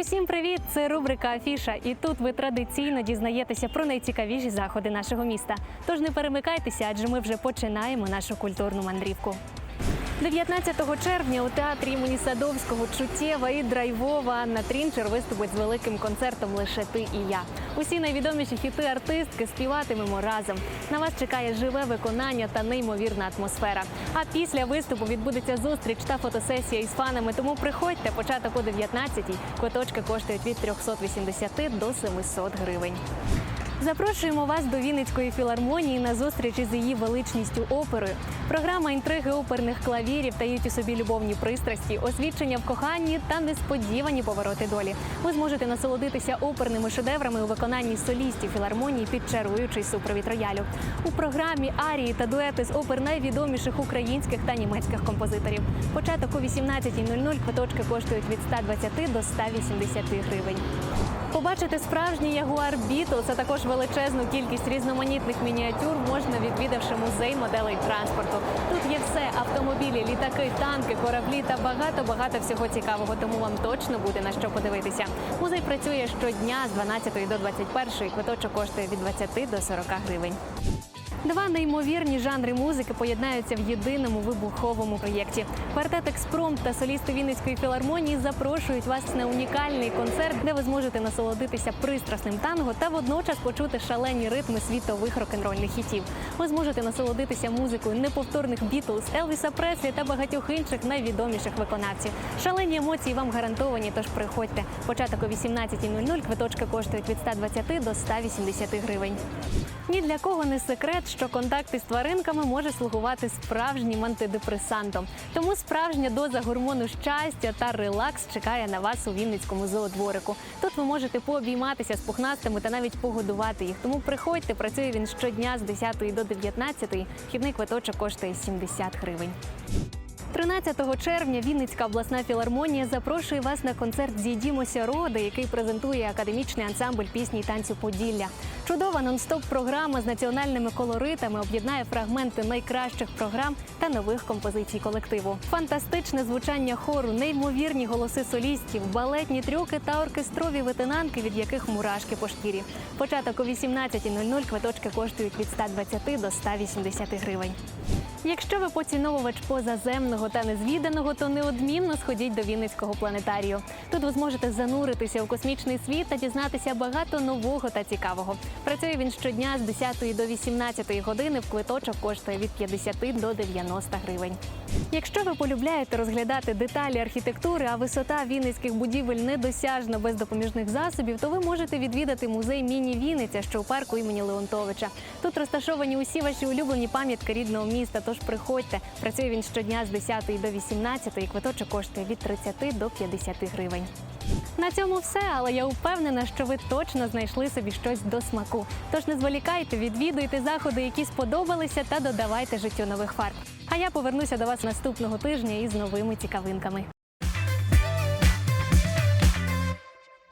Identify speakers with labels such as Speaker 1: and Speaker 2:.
Speaker 1: Усім привіт! Це рубрика Афіша. І тут ви традиційно дізнаєтеся про найцікавіші заходи нашого міста. Тож не перемикайтеся, адже ми вже починаємо нашу культурну мандрівку. 19 червня у театрі імені Садовського чуттєва і драйвова Анна Трінчер виступить з великим концертом Лише ти і я. Усі найвідоміші хіти артистки співатимемо разом. На вас чекає живе виконання та неймовірна атмосфера. А після виступу відбудеться зустріч та фотосесія із фанами. Тому приходьте початок о 19-й. Квиточки коштують від 380 до 700 гривень. Запрошуємо вас до Вінницької філармонії на зустріч із її величністю оперою. Програма інтриги оперних клавірів таїть у собі любовні пристрасті, освідчення в коханні та несподівані повороти долі. Ви зможете насолодитися оперними шедеврами у виконанні солістів філармонії під чаруючий супровід роялю. У програмі арії та дуети з опер найвідоміших українських та німецьких композиторів. Початок о 18.00 квиточки коштують від 120 до 180 гривень. Побачити справжній ягуар Бітлз, а також величезну кількість різноманітних мініатюр можна відвідавши музей моделей транспорту. Тут є все: автомобілі, літаки, танки, кораблі та багато багато всього цікавого. Тому вам точно буде на що подивитися. Музей працює щодня з 12 до 21. Квиточок коштує від 20 до 40 гривень. Два неймовірні жанри музики поєднаються в єдиному вибуховому проєкті. Квартет Експромт та солісти Вінницької філармонії запрошують вас на унікальний концерт, де ви зможете насолодитися пристрасним танго та водночас почути шалені ритми світових рок-н-рольних хітів. Ви зможете насолодитися музикою неповторних Бітлз, Елвіса Преслі та багатьох інших найвідоміших виконавців. Шалені емоції вам гарантовані, тож приходьте. Початок о 18.00 квиточки коштують від 120 до 180 гривень. Ні для кого не секрет, що контакти з тваринками може слугувати справжнім антидепресантом. Тому справжня доза гормону щастя та релакс чекає на вас у Вінницькому зоодворику. Тут ви можете пообійматися з пухнастими та навіть погодувати їх. Тому приходьте, працює він щодня з 10 до 19. Вхідний квиточок коштує 70 гривень. 13 червня Вінницька обласна філармонія запрошує вас на концерт Зійдімося роди, який презентує академічний ансамбль пісні й танцю Поділля. Чудова нон-стоп програма з національними колоритами об'єднає фрагменти найкращих програм та нових композицій колективу. Фантастичне звучання хору, неймовірні голоси солістів, балетні трюки та оркестрові витинанки, від яких мурашки по шкірі. Початок о 18.00 квиточки коштують від 120 до 180 гривень. Якщо ви поціновувач позаземного та незвіданого, то неодмінно сходіть до Вінницького планетарію. Тут ви зможете зануритися у космічний світ та дізнатися багато нового та цікавого. Працює він щодня з 10 до 18 години. В квиточок коштує від 50 до 90 гривень. Якщо ви полюбляєте розглядати деталі архітектури, а висота вінницьких будівель недосяжна без допоміжних засобів, то ви можете відвідати музей міні Вінниця, що у парку імені Леонтовича. Тут розташовані усі ваші улюблені пам'ятки рідного міста. Тож приходьте. Працює він щодня з 10 до 18, і квиточок коштує від 30 до 50 гривень. На цьому все, але я впевнена, що ви точно знайшли собі щось до смаку. Тож не зволікайте, відвідуйте заходи, які сподобалися, та додавайте життю нових фарб. А я повернуся до вас наступного тижня із новими цікавинками.